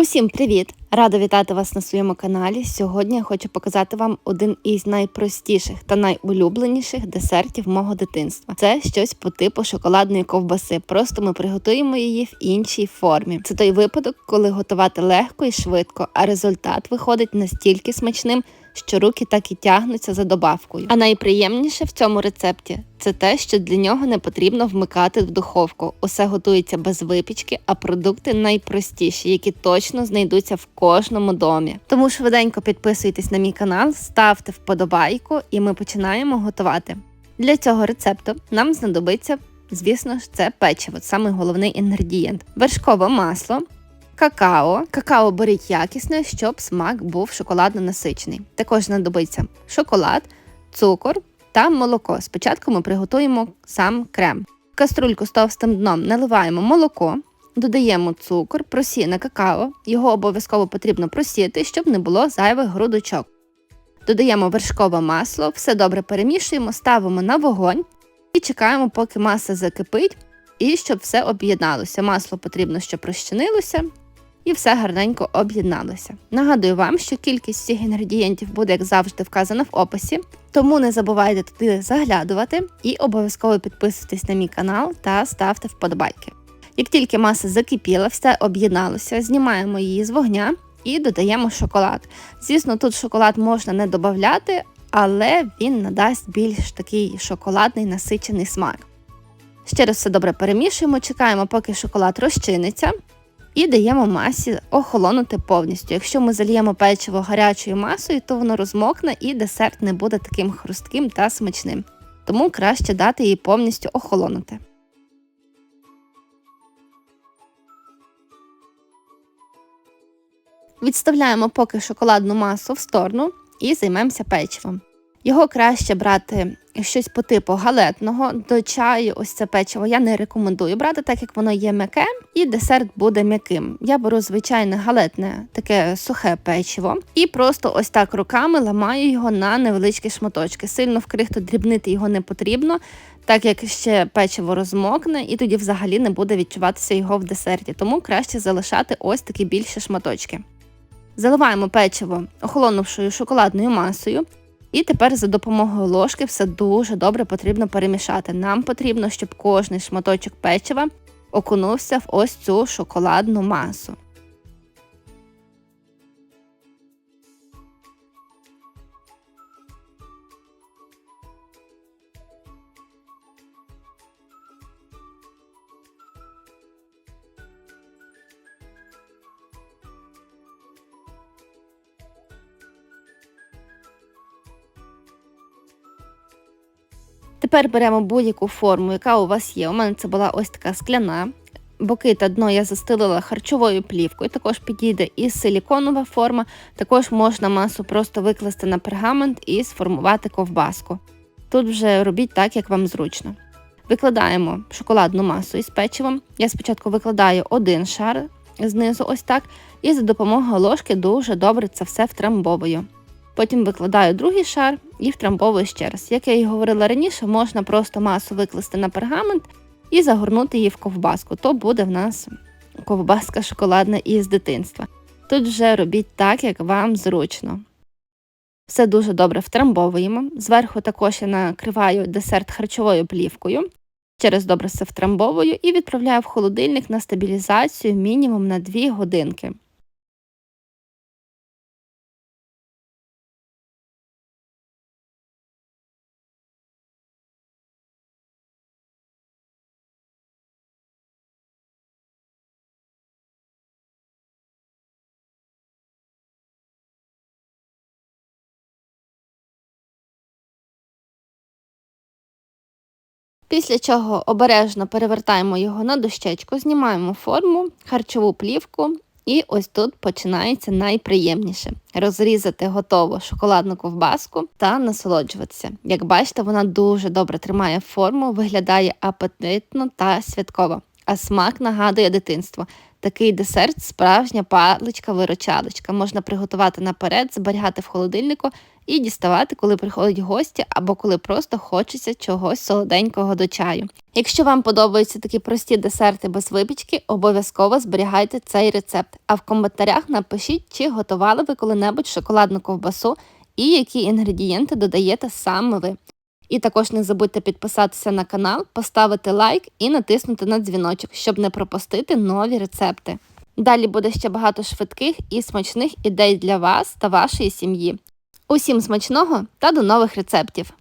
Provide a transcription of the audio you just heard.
Усім привіт! Рада вітати вас на своєму каналі. Сьогодні я хочу показати вам один із найпростіших та найулюбленіших десертів мого дитинства. Це щось по типу шоколадної ковбаси. Просто ми приготуємо її в іншій формі. Це той випадок, коли готувати легко і швидко, а результат виходить настільки смачним, що руки так і тягнуться за добавкою. А найприємніше в цьому рецепті це те, що для нього не потрібно вмикати в духовку. Усе готується без випічки, а продукти найпростіші, які точно знайдуться в кожному домі. Тому швиденько підписуйтесь на мій канал, ставте вподобайку, і ми починаємо готувати. Для цього рецепту нам знадобиться, звісно ж, це печиво, саме головний інгредієнт: вершкове масло. Какао. Какао беріть якісне, щоб смак був шоколадно насичений. Також знадобиться шоколад, цукор та молоко. Спочатку ми приготуємо сам крем. В каструльку з товстим дном наливаємо молоко, додаємо цукор, просіяне какао. Його обов'язково потрібно просіяти, щоб не було зайвих грудочок. Додаємо вершкове масло, все добре перемішуємо, ставимо на вогонь і чекаємо, поки маса закипить, і щоб все об'єдналося. Масло потрібно, щоб розчинилося і все гарненько об'єдналося. Нагадую вам, що кількість всіх інгредієнтів буде, як завжди, вказана в описі, тому не забувайте туди заглядувати і обов'язково підписуйтесь на мій канал та ставте вподобайки. Як тільки маса закипіла, все об'єдналося, знімаємо її з вогня і додаємо шоколад. Звісно, тут шоколад можна не додати, але він надасть більш такий шоколадний насичений смак. Ще раз все добре перемішуємо, чекаємо, поки шоколад розчиниться, і даємо масі охолонути повністю. Якщо ми зальємо печиво гарячою масою, то воно розмокне і десерт не буде таким хрустким та смачним. Тому краще дати їй повністю охолонути. Відставляємо поки шоколадну масу в сторону і займемося печивом. Його краще брати щось по типу галетного до чаю. Ось це печиво я не рекомендую брати, так як воно є м'яке, і десерт буде м'яким. Я беру звичайне галетне таке сухе печиво і просто ось так руками ламаю його на невеличкі шматочки. Сильно в крихту дрібнити його не потрібно, так як ще печиво розмокне, і тоді взагалі не буде відчуватися його в десерті. Тому краще залишати ось такі більші шматочки. Заливаємо печиво охолонувшою шоколадною масою. І тепер за допомогою ложки все дуже добре потрібно перемішати. Нам потрібно, щоб кожний шматочок печива окунувся в ось цю шоколадну масу. Тепер беремо будь-яку форму, яка у вас є. У мене це була ось така скляна. Боки та дно я застелила харчовою плівкою, також підійде і силіконова форма, також можна масу просто викласти на пергамент і сформувати ковбаску. Тут вже робіть так, як вам зручно. Викладаємо шоколадну масу із печивом. Я спочатку викладаю один шар знизу, ось так, і за допомогою ложки дуже добре це все втрамбовую. Потім викладаю другий шар і втрамбовую ще раз. Як я і говорила раніше, можна просто масу викласти на пергамент і загорнути її в ковбаску. То буде в нас ковбаска шоколадна із дитинства. Тут вже робіть так, як вам зручно. Все дуже добре втрамбовуємо. Зверху також я накриваю десерт харчовою плівкою. Через добре все втрамбовую і відправляю в холодильник на стабілізацію мінімум на 2 годинки. Після чого обережно перевертаємо його на дощечку, знімаємо форму, харчову плівку, і ось тут починається найприємніше розрізати готову шоколадну ковбаску та насолоджуватися. Як бачите, вона дуже добре тримає форму, виглядає апетитно та святково, а смак нагадує дитинство. Такий десерт справжня паличка-виручалочка. Можна приготувати наперед, зберігати в холодильнику і діставати, коли приходять гості або коли просто хочеться чогось солоденького до чаю. Якщо вам подобаються такі прості десерти без випічки, обов'язково зберігайте цей рецепт. А в коментарях напишіть, чи готували ви коли-небудь шоколадну ковбасу і які інгредієнти додаєте саме ви. І також не забудьте підписатися на канал, поставити лайк і натиснути на дзвіночок, щоб не пропустити нові рецепти. Далі буде ще багато швидких і смачних ідей для вас та вашої сім'ї. Усім смачного та до нових рецептів!